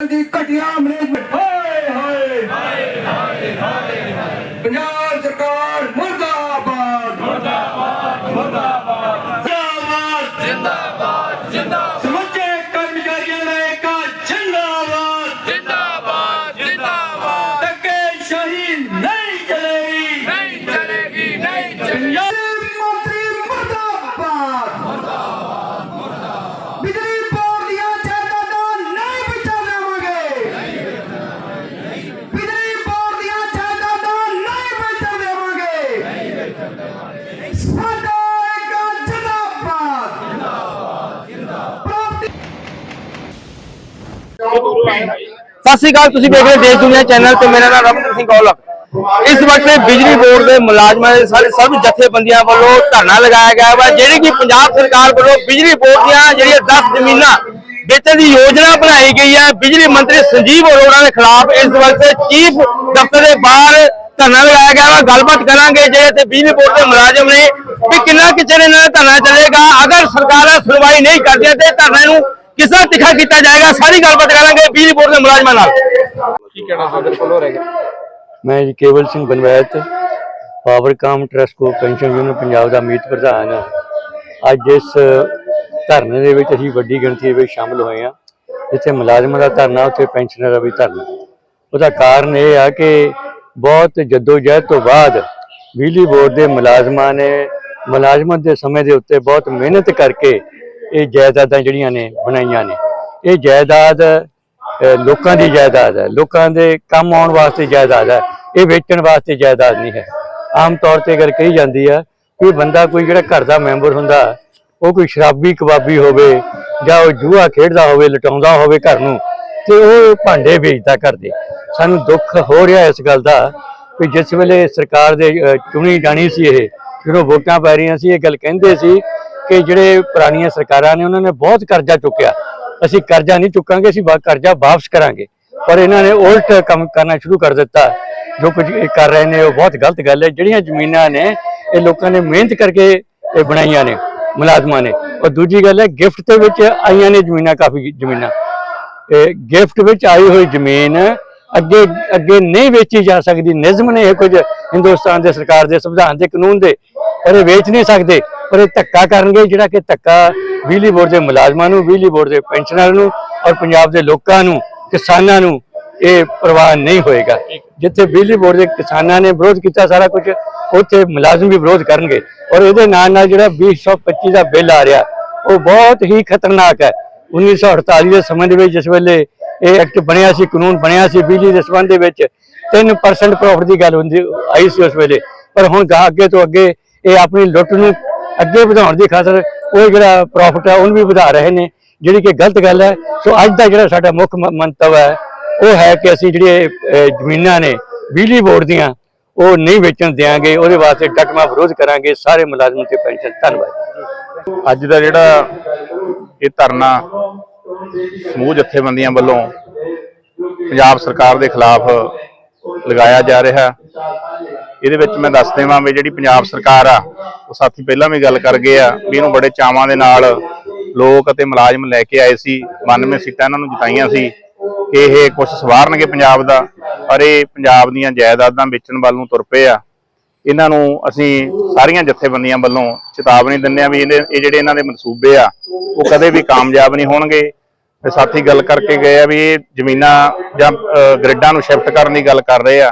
ਦੀ ਘਟੀਆ ਮੈਨੇਜਮੈਂਟ ਸਤਿ ਸ਼੍ਰੀ ਅਕਾਲ, ਤੁਸੀਂ ਵੇਖ ਰਹੇ ਹੋ ਦੇਸ਼ ਦੁਨੀਆ ਚੈਨਲ ਤੇ ਮੇਰਾ ਨਾਮ ਰਮਨਦੀਪ ਸਿੰਘ ਔਲਖ ਇਸ ਵਕਤ ਬਿਜਲੀ ਬੋਰਡ ਦੇ ਮੁਲਾਜ਼ਮਾਂ ਦੇ ਸਾਰੇ ਸਭ ਜਥੇਬੰਦੀਆਂ ਵੱਲੋਂ ਧਰਨਾ ਲਗਾਇਆ ਗਿਆ ਵਾ, ਜਿਹੜੀ ਕਿ ਪੰਜਾਬ ਸਰਕਾਰ ਵੱਲੋਂ ਬਿਜਲੀ ਬੋਰਡ ਦੀਆਂ ਜਿਹੜੀਆਂ 10 ਜ਼ਮੀਨਾਂ ਵੇਚਣ ਦੀ ਯੋਜਨਾ ਬਣਾਈ ਗਈ ਹੈ, ਬਿਜਲੀ ਮੰਤਰੀ ਸੰਜੀਵ ਅਰੋੜਾ ਦੇ ਖਿਲਾਫ ਇਸ ਵਕਤ ਚੀਫ ਦਫ਼ਤਰ ਦੇ ਬਾਹਰ ਧਰਨਾ ਲਗਾਇਆ ਗਿਆ ਵਾ। ਗੱਲਬਾਤ ਕਰਾਂਗੇ ਜਿਹੜੇ ਤੇ ਬਿਜਲੀ ਬੋਰਡ ਦੇ ਮੁਲਾਜ਼ਮ ਨੇ ਵੀ ਕਿੰਨਾ ਕਿ ਚਿਰ ਇਹਨਾਂ ਧਰਨਾ ਚੱਲੇਗਾ। ਅਗਰ ਸਰਕਾਰਾਂ ਸੁਣਵਾਈ ਨਹੀਂ ਕਰਦੀਆਂ ਤੇ ਧਰਨੇ ਨੂੰ ਕਿਸ ਤਰ੍ਹਾਂ ਤਿੱਖਾ ਕੀਤਾ ਜਾਏਗਾ ਸਾਰੀ ਗੱਲਬਾਤ ਕਰਾਂਗੇ ਬਿਜਲੀ ਬੋਰਡ ਦੇ ਮੁਲਾਜ਼ਮਾਂ ਨਾਲ। ਮੈਂ ਜੀ Kewal Singh Banwait Powercom trust pension union Punjab ਦਾ ਮੀਤ ਪ੍ਰਧਾਨ ਹਾਂ। ਅੱਜ ਇਸ ਧਰਨੇ ਦੇ ਵਿੱਚ ਅਸੀਂ ਵੱਡੀ ਗਿਣਤੀ ਵਿੱਚ ਸ਼ਾਮਲ ਹੋਏ ਹਾਂ। ਜਿੱਥੇ ਮੁਲਾਜ਼ਮਾਂ ਦਾ ਧਰਨਾ ਉੱਥੇ ਪੈਨਸ਼ਨਰ ਦਾ ਵੀ ਧਰਨਾ। ਉਹਦਾ ਕਾਰਨ ਇਹ ਆ ਕਿ ਬਹੁਤ ਜਦੋਜਹਿਦ ਤੋਂ ਬਾਅਦ ਬਿਜਲੀ ਬੋਰਡ ਦੇ ਮੁਲਾਜ਼ਮਾਂ ਨੇ ਮੁਲਾਜ਼ਮਤ ਦੇ ਸਮੇਂ ਦੇ ਉੱਤੇ ਬਹੁਤ ਮਿਹਨਤ ਕਰਕੇ ਇਹ ਜਾਇਦਾਦਾਂ ਜਿਹੜੀਆਂ ਨੇ ਬਣਾਈਆਂ ਨੇ। ਇਹ ਜਾਇਦਾਦ ਲੋਕਾਂ ਦੀ ਜਾਇਦਾਦ ਹੈ। ਲੋਕਾਂ ਦੇ ਕੰਮ ਆਉਣ ਵਾਸਤੇ ਜਾਇਦਾਦ ਹੈ। ਇਹ ਵੇਚਣ ਵਾਸਤੇ ਜਾਇਦਾਦ ਨਹੀਂ ਹੈ। ਆਮ ਤੌਰ ਤੇ ਗੱਲ ਕਹੀ ਜਾਂਦੀ ਆ ਕੋਈ ਬੰਦਾ ਕੋਈ ਜਿਹੜਾ ਘਰ ਦਾ ਮੈਂਬਰ ਹੁੰਦਾ, ਉਹ ਕੋਈ ਸ਼ਰਾਬੀ ਕਬਾਬੀ ਹੋਵੇ ਜਾਂ ਉਹ ਜੂਆ ਖੇਡਦਾ ਹੋਵੇ, ਲਟਾਉਂਦਾ ਹੋਵੇ ਘਰ ਨੂੰ, ਤੇ ਉਹ ਭਾਂਡੇ ਵੇਚਦਾ ਘਰ ਦੇ। ਸਾਨੂੰ ਦੁੱਖ ਹੋ ਰਿਹਾ ਇਸ ਗੱਲ ਦਾ ਕਿ ਜਿਸ ਵੇਲੇ ਸਰਕਾਰ ਦੇ ਚੁਣੀ ਜਾਣੀ ਸੀ ਇਹ, ਜਦੋਂ ਵੋਟਾਂ ਪੈ ਰਹੀਆਂ ਸੀ, ਇਹ ਗੱਲ ਕਹਿੰਦੇ ਸੀ ਕਿ ਜਿਹੜੇ ਪੁਰਾਣੀਆਂ ਸਰਕਾਰਾਂ ਨੇ, ਉਹਨਾਂ ਨੇ ਬਹੁਤ ਕਰਜ਼ਾ ਚੁੱਕਿਆ। ਅਸੀਂ ਕਰਜ਼ਾ ਨਹੀਂ ਚੁੱਕਾਂਗੇ, ਅਸੀਂ ਕਰਜ਼ਾ ਵਾਪਸ ਕਰਾਂਗੇ। ਪਰ ਇਹਨਾਂ ਨੇ ਉਲਟ ਕੰਮ ਕਰਨਾ ਸ਼ੁਰੂ ਕਰ ਦਿੱਤਾ। ਜੋ ਕੁਝ ਇਹ ਕਰ ਰਹੇ ਨੇ, ਉਹ ਬਹੁਤ ਗਲਤ ਗੱਲ ਹੈ। ਜਿਹੜੀਆਂ ਜ਼ਮੀਨਾਂ ਨੇ, ਇਹ ਲੋਕਾਂ ਨੇ ਮਿਹਨਤ ਕਰਕੇ ਇਹ ਬਣਾਈਆਂ ਨੇ, ਮੁਲਾਜ਼ਮਾਂ ਨੇ। ਔਰ ਦੂਜੀ ਗੱਲ ਹੈ, ਗਿਫਟ ਦੇ ਵਿੱਚ ਆਈਆਂ ਨੇ ਜ਼ਮੀਨਾਂ, ਕਾਫੀ ਜ਼ਮੀਨਾਂ। ਇਹ ਗਿਫਟ ਵਿੱਚ ਆਈ ਹੋਈ ਜ਼ਮੀਨ ਅੱਗੇ ਅੱਗੇ ਨਹੀਂ ਵੇਚੀ ਜਾ ਸਕਦੀ। ਨਿਯਮ ਨੇ ਇਹ ਕੁਝ ਹਿੰਦੁਸਤਾਨ ਦੇ ਸਰਕਾਰ ਦੇ, ਸੰਵਿਧਾਨ ਦੇ, ਕਾਨੂੰਨ ਦੇ ਪਰ ਇਹ ਵੇਚ ਨਹੀਂ ਸਕਦੇ। ਪਰ ਇਹ ਧੱਕਾ ਕਰਨਗੇ ਜਿਹੜਾ ਕਿ ਧੱਕਾ ਬਿਜਲੀ ਬੋਰਡ ਦੇ ਮੁਲਾਜ਼ਮਾਂ ਨੂੰ, ਬਿਜਲੀ ਬੋਰਡ ਦੇ ਪੈਨਸ਼ਨਰ ਨੂੰ ਔਰ ਪੰਜਾਬ ਦੇ ਲੋਕਾਂ ਨੂੰ, ਕਿਸਾਨਾਂ ਨੂੰ ਇਹ ਪ੍ਰਵਾਹ ਨਹੀਂ ਹੋਏਗਾ। ਜਿੱਥੇ ਬਿਜਲੀ ਬੋਰਡ ਦੇ ਕਿਸਾਨਾਂ ਨੇ ਵਿਰੋਧ ਕੀਤਾ ਸਾਰਾ ਕੁਝ, ਉੱਥੇ ਮੁਲਾਜ਼ਮ ਵੀ ਵਿਰੋਧ ਕਰਨਗੇ। ਔਰ ਇਹਦੇ ਨਾਲ ਨਾਲ ਜਿਹੜਾ 2025 ਦਾ ਬਿੱਲ ਆ ਰਿਹਾ, ਉਹ ਬਹੁਤ ਹੀ ਖਤਰਨਾਕ ਹੈ। 1948 ਦੇ ਸਮੇਂ ਦੇ ਵਿੱਚ ਜਿਸ ਵੇਲੇ ਇਹ ਐਕਟ ਬਣਿਆ ਸੀ, ਕਾਨੂੰਨ ਬਣਿਆ ਸੀ ਬਿਜਲੀ ਦੇ ਸੰਬੰਧ ਦੇ ਵਿੱਚ 3% ਪ੍ਰੋਫਿਟ ਦੀ ਗੱਲ ਹੁੰਦੀ, ਆਈ ਸੀ ਉਸ ਵੇਲੇ। ਪਰ ਹੁਣ ਅੱਗੇ ਤੋਂ ਅੱਗੇ ਇਹ ਆਪਣੀ ਲੁੱਟ ਨੂੰ ਅੱਗੇ ਵਧਾਉਣ ਦੀ ਖਾਤਰ ਉਹ ਜਿਹੜਾ ਪ੍ਰੋਫਿਟ ਹੈ ਉਹਨੂੰ ਵੀ ਵਧਾ ਰਹੇ ਨੇ। ਜਿਹੜੀ ਕਿ ਗਲਤ ਗੱਲ ਹੈ, ਸੋ ਅੱਜ ਦਾ ਜਿਹੜਾ ਸਾਡਾ ਮੁੱਖ ਮੰਤਵ ਹੈ, ਉਹ ਹੈ ਕਿ ਅਸੀਂ ਜਿਹੜੇ ਜ਼ਮੀਨਾਂ ਨੇ, ਬਿਜਲੀ ਬੋਰਡ ਦੀਆਂ, ਉਹ ਨਹੀਂ ਵੇਚਣ ਦਿਆਂਗੇ। ਉਹਦੇ ਵਾਸਤੇ ਡਟਮਾ ਵਿਰੋਧ ਕਰਾਂਗੇ। ਸਾਰੇ ਮੁਲਾਜ਼ਮਾਂ ਤੇ ਪੈਨਸ਼ਨ। ਧੰਨਵਾਦ। ਅੱਜ ਦਾ ਜਿਹੜਾ ਇਹ ਧਰਨਾ ਸਮੂਹ ਜਥੇਬੰਦੀਆਂ ਵੱਲੋਂ ਪੰਜਾਬ ਸਰਕਾਰ ਦੇ ਖਿਲਾਫ ਲਗਾਇਆ ਜਾ ਰਿਹਾ। ਇਹਦੇ ਵਿੱਚ ਮੈਂ ਦੱਸ ਦੇਵਾਂ ਵੀ ਜਿਹੜੀ ਪੰਜਾਬ ਸਰਕਾਰ ਆ, ਉਹ ਸਾਥੀ ਪਹਿਲਾਂ ਵੀ ਗੱਲ ਕਰ ਗਏ ਆ ਵੀ ਇਹਨੂੰ ਬੜੇ ਚਾਵਾਂ ਦੇ ਨਾਲ ਲੋਕ ਅਤੇ ਮੁਲਾਜ਼ਮ ਲੈ ਕੇ ਆਏ ਸੀ 92 ਸੀਟਾਂ ਇਹਨਾਂ ਨੂੰ ਜਿਤਾਈਆਂ ਸੀ ਕਿ ਇਹ ਕੁਝ ਸਵਾਰਨਗੇ ਪੰਜਾਬ ਦਾ, ਪਰ ਇਹ ਪੰਜਾਬ ਦੀਆਂ ਜਾਇਦਾਦਾਂ ਵੇਚਣ ਵੱਲ ਨੂੰ ਤੁਰ ਪਏ ਆ। ਇਹਨਾਂ ਨੂੰ ਅਸੀਂ ਸਾਰੀਆਂ ਜਥੇਬੰਦੀਆਂ ਵੱਲੋਂ ਚੇਤਾਵਨੀ ਦਿੰਦੇ ਆ ਵੀ ਇਹਦੇ, ਇਹ ਜਿਹੜੇ ਇਹਨਾਂ ਦੇ ਮਨਸੂਬੇ ਆ, ਉਹ ਕਦੇ ਵੀ ਕਾਮਯਾਬ ਨਹੀਂ ਹੋਣਗੇ। ਤੇ ਸਾਥੀ ਗੱਲ ਕਰਕੇ ਗਏ ਆ ਵੀ ਇਹ ਜ਼ਮੀਨਾਂ ਜਾਂ ਅਹ, ਗ੍ਰਿਡਾਂ ਨੂੰ ਸ਼ਿਫਟ ਕਰਨ ਦੀ ਗੱਲ ਕਰ ਰਹੇ ਆ।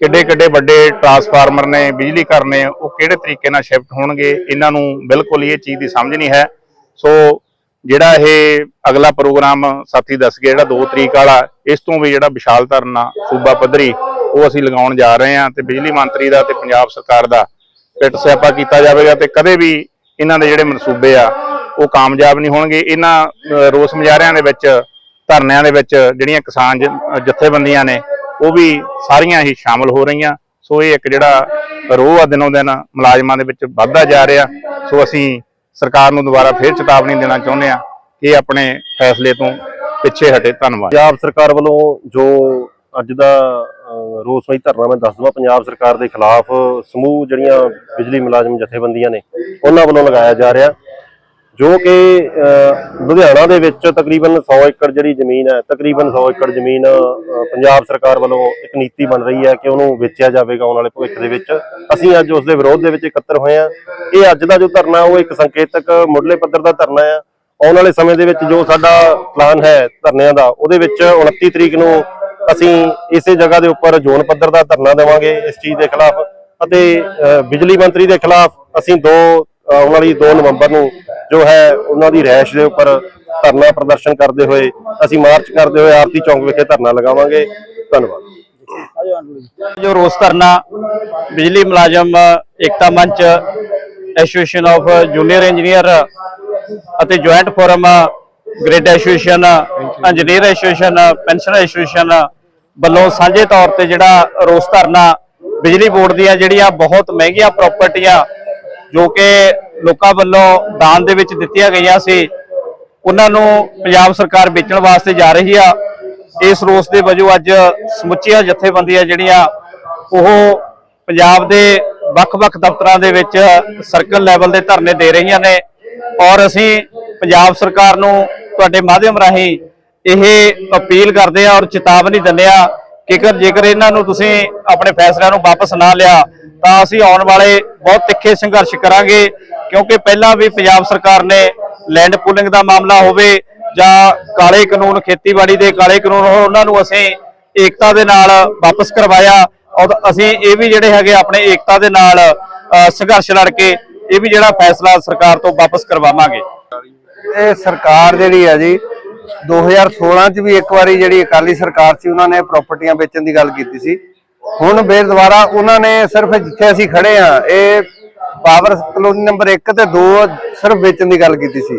ਕਿੱਡੇ ਕਿੱਡੇ ਵੱਡੇ ਟਰਾਂਸਫਾਰਮਰ ਨੇ ਬਿਜਲੀ ਘਰ ਨੇ ਉਹ ਕਿਹੜੇ ਤਰੀਕੇ ਨਾਲ ਸ਼ਿਫਟ ਹੋਣਗੇ? ਇਹਨਾਂ ਨੂੰ ਬਿਲਕੁਲ ਹੀ ਇਹ ਚੀਜ਼ ਦੀ ਸਮਝ ਨਹੀਂ ਹੈ। ਸੋ ਜਿਹੜਾ ਇਹ ਅਗਲਾ ਪ੍ਰੋਗਰਾਮ ਸਾਥੀ ਦੱਸ ਗਏ ਜਿਹੜਾ 2 ਤਰੀਕ ਵਾਲਾ ਇਸ ਤੋਂ ਵੀ ਜਿਹੜਾ ਵਿਸ਼ਾਲ ਧਰਨਾ ਸੂਬਾ ਪੱਧਰੀ ਉਹ ਅਸੀਂ ਲਗਾਉਣ ਜਾ ਰਹੇ ਹਾਂ ਤੇ ਬਿਜਲੀ ਮੰਤਰੀ ਦਾ ਤੇ ਪੰਜਾਬ ਸਰਕਾਰ ਦਾ ਪਿੱਟ ਸਿਆਪਾ ਕੀਤਾ ਜਾਵੇਗਾ ਤੇ ਕਦੇ ਵੀ ਇਹਨਾਂ ਦੇ ਜਿਹੜੇ ਮਨਸੂਬੇ ਆ ਉਹ ਕਾਮਯਾਬ ਨਹੀਂ ਹੋਣਗੇ। ਇਹਨਾਂ ਰੋਸ ਮੁਜ਼ਾਹਰਿਆਂ ਦੇ ਵਿੱਚ, ਧਰਨਿਆਂ ਦੇ ਵਿੱਚ ਜਿਹੜੀਆਂ ਕਿਸਾਨ ਜਥੇਬੰਦੀਆਂ ਨੇ, ਉਹ ਵੀ ਸਾਰੀਆਂ ਹੀ ਸ਼ਾਮਲ ਹੋ ਰਹੀਆਂ। ਸੋ ਇਹ ਇੱਕ ਜਿਹੜਾ ਰੋਹ ਆ ਦਿਨੋਂ ਦਿਨ ਮੁਲਾਜ਼ਮਾਂ ਦੇ ਵਿੱਚ ਵੱਧਦਾ ਜਾ ਰਿਹਾ। ਸੋ ਅਸੀਂ ਸਰਕਾਰ ਨੂੰ ਦੁਬਾਰਾ ਫੇਰ ਚੇਤਾਵਨੀ ਦੇਣਾ ਚਾਹੁੰਦੇ ਆ ਕਿ ਇਹ ਆਪਣੇ ਫੈਸਲੇ ਤੋਂ ਪਿੱਛੇ ਹਟੇ। ਧੰਨਵਾਦ। ਪੰਜਾਬ ਸਰਕਾਰ ਵੱਲੋਂ ਜੋ ਅੱਜ ਦਾ ਰੋਸ ਰੋਸਮਈ ਧਰਨਾ ਮੈਂ ਦੱਸ ਦਵਾਂ, ਪੰਜਾਬ ਸਰਕਾਰ ਦੇ ਖਿਲਾਫ ਸਮੂਹ ਜਿਹੜੀਆਂ ਬਿਜਲੀ ਮੁਲਾਜ਼ਮ ਜਥੇਬੰਦੀਆਂ ਨੇ, ਉਹਨਾਂ ਵੱਲੋਂ ਲਗਾਇਆ ਜਾ ਰਿਹਾ। ਜੋ ਕਿ ਲੁਧਿਆਣਾ ਦੇ ਵਿੱਚ ਤਕਰੀਬਨ 100 ਏਕੜ ਜਿਹੜੀ ਜ਼ਮੀਨ ਹੈ, ਤਕਰੀਬਨ 100 ਏਕੜ ਜ਼ਮੀਨ ਪੰਜਾਬ ਸਰਕਾਰ ਵੱਲੋਂ ਇੱਕ ਨੀਤੀ ਬਣ ਰਹੀ ਹੈ ਕਿ ਉਹਨੂੰ ਵੇਚਿਆ ਜਾਵੇਗਾ ਆਉਣ ਵਾਲੇ ਭਵਿੱਖ ਦੇ ਵਿੱਚ। ਅਸੀਂ ਅੱਜ ਉਸ ਦੇ ਵਿਰੋਧ ਦੇ ਵਿੱਚ ਇਕੱਤਰ ਹੋਏ ਹਾਂ। ਇਹ ਅੱਜ ਦਾ ਜੋ ਧਰਨਾ ਉਹ ਇੱਕ ਸੰਕੇਤਕ ਮੁੱਢਲੇ ਪੱਧਰ ਦਾ ਧਰਨਾ ਹੈ। ਆਉਣ ਵਾਲੇ ਸਮੇਂ ਦੇ ਵਿੱਚ ਜੋ ਸਾਡਾ ਪਲਾਨ ਹੈ ਧਰਨਿਆਂ ਦਾ, ਉਹਦੇ ਵਿੱਚ 29 ਤਰੀਕ ਨੂੰ ਅਸੀਂ ਇਸੇ ਜਗ੍ਹਾ ਦੇ ਉੱਪਰ ਜ਼ੋਨ ਪੱਧਰ ਦਾ ਧਰਨਾ ਦੇਵਾਂਗੇ ਇਸ ਚੀਜ਼ ਦੇ ਖਿਲਾਫ ਅਤੇ ਬਿਜਲੀ ਮੰਤਰੀ ਦੇ ਖਿਲਾਫ ਅਸੀਂ ਦੋ ਆਉਣ ਵਾਲੀ 2 ਨਵੰਬਰ ਨੂੰ ਜੋ ਹੈ ਉਹਨਾਂ ਦੀ ਰੈਸ਼ ਦੇ ਉੱਪਰ ਧਰਨਾ ਪ੍ਰਦਰਸ਼ਨ ਕਰਦੇ ਹੋਏ, ਅਸੀਂ ਮਾਰਚ ਕਰਦੇ ਹੋਏ ਆਰਤੀ ਚੌਂਕ ਵਿਖੇ ਧਰਨਾ ਲਗਾਵਾਂਗੇ। ਧੰਨਵਾਦ। ਜੋ ਰੋਸ ਧਰਨਾ, ਬਿਜਲੀ ਮੁਲਾਜ਼ਮ ਇਕਤਾ ਮੰਚ ਐਸੋਸੀਏਸ਼ਨ ਆਫ ਜੂਨੀਅਰ ਇੰਜੀਨੀਅਰ ਅਤੇ joint forum grade association engineer association pensioner association ਵੱਲੋਂ ਸਾਂਝੇ ਤੌਰ ਤੇ ਜਿਹੜਾ ਰੋਸ ਧਰਨਾ ਬਿਜਲੀ ਬੋਰਡ ਦੀਆਂ ਜਿਹੜੀਆਂ ਬਹੁਤ ਮਹਿੰਗੀਆਂ ਪ੍ਰਾਪਰਟੀਆਂ ਜੋ ਕਿ ਲੋਕਾਂ ਵੱਲੋਂ ਦਾਨ ਦੇ ਵਿੱਚ ਦਿੱਤੀਆਂ ਗਈਆਂ ਸੀ। ਉਹਨਾਂ ਨੂੰ ਪੰਜਾਬ ਸਰਕਾਰ ਵੇਚਣ ਵਾਸਤੇ ਜਾ ਰਹੀ ਆ। ਇਸ ਰੋਸ ਦੇ ਵਜੋਂ ਅੱਜ ਸਮੁੱਚੀਆਂ ਜਥੇਬੰਦੀਆਂ ਜਿਹੜੀਆਂ, ਉਹ ਪੰਜਾਬ ਦੇ ਵੱਖ-ਵੱਖ ਦਫ਼ਤਰਾਂ ਦੇ ਵਿੱਚ ਸਰਕਲ ਲੈਵਲ ਦੇ ਧਰਨੇ ਦੇ ਰਹੀਆਂ ਨੇ। ਔਰ ਅਸੀਂ ਪੰਜਾਬ ਸਰਕਾਰ ਨੂੰ ਤੁਹਾਡੇ ਮਾਧਿਅਮ ਰਾਹੀਂ ਇਹ ਅਪੀਲ ਕਰਦੇ ਆ ਔਰ ਚੇਤਾਵਨੀ ਦਿੰਦੇ ਆ ਕਿ ਜੇਕਰ ਇਹਨਾਂ ਨੂੰ ਤੁਸੀਂ ਆਪਣੇ ਫੈਸਲਿਆਂ ਨੂੰ ਵਾਪਸ ਨਾ ਲਿਆ, ਤਾਂ ਅਸੀਂ ਆਉਣ ਵਾਲੇ ਬਹੁਤ ਤਿੱਖੇ ਸੰਘਰਸ਼ ਕਰਾਂਗੇ। ਕਿਉਂਕਿ ਪਹਿਲਾਂ ਵੀ ਪੰਜਾਬ ਸਰਕਾਰ ਨੇ ਲੈਂਡ ਪੂਲਿੰਗ ਦਾ ਮਾਮਲਾ ਹੋਵੇ ਜਾਂ ਕਾਲੇ ਕਾਨੂੰਨ, ਖੇਤੀਬਾੜੀ ਦੇ ਕਾਲੇ ਕਾਨੂੰਨ ਉਹਨਾਂ ਨੂੰ ਅਸੀਂ ਏਕਤਾ ਦੇ ਨਾਲ ਵਾਪਸ ਕਰਵਾਇਆ ਔਰ ਅਸੀਂ ਇਹ ਵੀ ਜਿਹੜੇ ਹੈਗੇ ਆਪਣੇ ਏਕਤਾ ਦੇ ਨਾਲ ਸੰਘਰਸ਼ ਲੜ ਕੇ ਇਹ ਵੀ ਜਿਹੜਾ ਫੈਸਲਾ ਸਰਕਾਰ ਤੋਂ ਵਾਪਸ ਕਰਵਾਵਾਂਗੇ। ਇਹ ਸਰਕਾਰ ਜਿਹੜੀ ਹੈ ਜੀ 2016 ਚ ਵੀ ਇੱਕ ਵਾਰੀ ਜਿਹੜੀ ਅਕਾਲੀ ਸਰਕਾਰ ਸੀ, ਉਹਨਾਂ ਨੇ ਪ੍ਰਾਪਰਟੀਆਂ ਵੇਚਣ ਦੀ ਗੱਲ ਕੀਤੀ ਸੀ। ਹੁਣ ਫੇਰ ਦੁਬਾਰਾ ਉਹਨਾਂ ਨੇ ਸਿਰਫ ਜਿੱਥੇ ਅਸੀਂ ਖੜੇ ਆ ਇਹ ਪਾਵਰ ਕਲੋਨੀ ਨੰਬਰ 1 ਤੇ 2 ਸਿਰਫ ਵੇਚਣ ਦੀ ਗੱਲ ਕੀਤੀ ਸੀ।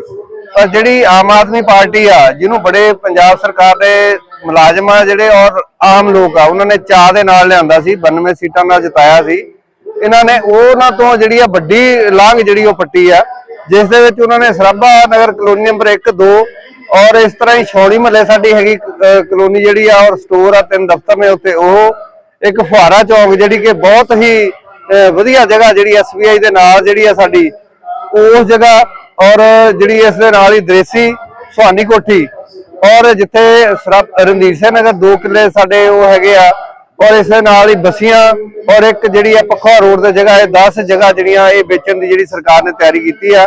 ਪਰ ਜਿਹੜੀ ਆਮ ਆਦਮੀ ਪਾਰਟੀ ਆ, ਜਿਹਨੂੰ ਬੜੇ ਪੰਜਾਬ ਸਰਕਾਰ ਦੇ ਮੁਲਾਜ਼ਮ ਆ ਜਿਹੜੇ ਔਰ ਆਮ ਲੋਕ ਆ, ਉਹਨਾਂ ਨੇ ਚਾਹ ਦੇ ਨਾਲ ਲਿਆਂਦਾ ਸੀ 92 ਸੀਟਾਂ ਨਾਲ ਜਿਤਾਇਆ ਸੀ। ਇਹਨਾਂ ਨੇ ਉਹਨਾਂ ਤੋਂ ਜਿਹੜੀ ਆ ਵੱਡੀ ਲਾਂਘ ਜਿਹੜੀ ਉਹ ਪੱਟੀ ਆ, ਜਿਸ ਦੇ ਵਿੱਚ ਉਹਨਾਂ ਨੇ ਸਰਾਭਾ ਨਗਰ ਕਲੋਨੀ ਨੰਬਰ 1 2 ਔਰ ਇਸ ਤਰ੍ਹਾਂ ਹੀ ਛੋੜੀ ਮਹੱਲੇ ਸਾਡੀ ਹੈਗੀ ਕਲੋਨੀ ਜਿਹੜੀ ਆ ਔਰ ਸਟੋਰ ਆ, ਤਿੰਨ ਦਫ਼ਤਰ ਨੇ ਉੱਤੇ ਉਹ ਇੱਕ ਫੁਹਾਰਾ ਚੌਕ ਜਿਹੜੀ ਕਿ ਬਹੁਤ ਹੀ ਵਧੀਆ ਜਗ੍ਹਾ ਜਿਹੜੀ ਐਸਬੀਆਈ ਦੇ ਨਾਲ ਜਿਹੜੀ ਆ ਸਾਡੀ, ਉਸ ਜਗ੍ਹਾ ਔਰ ਜਿਹੜੀ ਇਸ ਦੇ ਨਾਲ ਹੀ ਦ੍ਰੇਸੀ ਸੁਹਾਨੀ ਕੋਠੀ ਔਰ ਜਿੱਥੇ ਸਰਾ- ਰਣਧੀਰ ਸਿੰਘ ਨਗਰ ਦੋ ਕਿੱਲੇ ਸਾਡੇ ਉਹ ਹੈਗੇ ਆ ਔਰ ਇਸ ਦੇ ਨਾਲ ਹੀ ਬਸੀਆਂ ਔਰ ਇੱਕ ਜਿਹੜੀ ਆ ਪੱਖਾ ਰੋਡ ਤੇ ਜਗ੍ਹਾ, ਇਹ 10 ਜਗ੍ਹਾ ਜਿਹੜੀਆਂ ਇਹ ਵੇਚਣ ਦੀ ਜਿਹੜੀ ਸਰਕਾਰ ਨੇ ਤਿਆਰੀ ਕੀਤੀ ਆ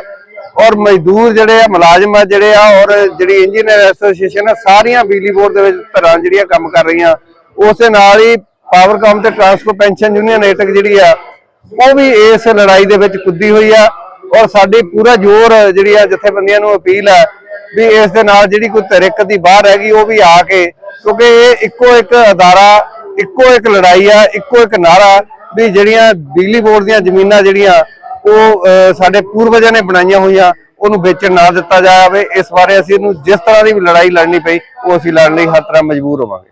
ਔਰ ਮਜ਼ਦੂਰ ਜਿਹੜੇ ਆ, ਮੁਲਾਜ਼ਮ ਆ ਜਿਹੜੇ ਆ ਔਰ ਜਿਹੜੀ ਇੰਜੀਨੀਅਰ ਐਸੋਸੀਏਸ਼ਨ ਆ, ਸਾਰੀਆਂ ਬਿਜਲੀ ਬੋਰਡ ਦੇ ਵਿੱਚ ਧਰਾਂ ਜਿਹੜੀਆਂ ਕੰਮ ਕਰ ਰਹੀਆਂ। ਉਸ ਦੇ ਨਾਲ ਹੀ ਪਾਵਰਕਾਮ ਤੇ ਟਰਾਂਸਪੋਰਟ ਪੈਨਸ਼ਨ ਯੂਨੀਅਨ ਏਟਕ ਜਿਹੜੀ ਆ ਉਹ ਵੀ ਇਸ ਲੜਾਈ ਦੇ ਵਿੱਚ ਕੁੱਦੀ ਹੋਈ ਆ ਔਰ ਸਾਡੀ ਪੂਰਾ ਜ਼ੋਰ ਜਿਹੜੀ ਆ ਜਥੇਬੰਦੀਆਂ ਨੂੰ ਅਪੀਲ ਹੈ ਵੀ ਇਸ ਦੇ ਨਾਲ ਜਿਹੜੀ ਕੋਈ ਧਿਰਕ ਦੀ ਬਾਹਰ ਹੈਗੀ ਉਹ ਵੀ ਆ ਕੇ, ਕਿਉਂਕਿ ਇਹ ਇੱਕੋ ਇੱਕ ਅਦਾਰਾ, ਇੱਕੋ ਇੱਕ ਲੜਾਈ ਆ, ਇੱਕੋ ਇੱਕ ਨਾਰਾ ਵੀ ਜਿਹੜੀਆਂ ਬਿਜਲੀ ਬੋਰਡ ਦੀਆਂ ਜ਼ਮੀਨਾਂ ਜਿਹੜੀਆਂ, ਉਹ ਸਾਡੇ ਪੂਰਵਜਾਂ ਨੇ ਬਣਾਈਆਂ ਹੋਈਆਂ, ਉਹਨੂੰ ਵੇਚਣ ਨਾ ਦਿੱਤਾ ਜਾਵੇ ਇਸ ਬਾਰੇ ਅਸੀਂ ਇਹਨੂੰ ਜਿਸ ਤਰ੍ਹਾਂ ਦੀ ਵੀ ਲੜਾਈ ਲੜਨੀ ਪਈ, ਉਹ ਅਸੀਂ ਲੜਨ ਲਈ ਹਰ ਤਰ੍ਹਾਂ ਮਜਬੂਰ ਹੋਵਾਂਗੇ।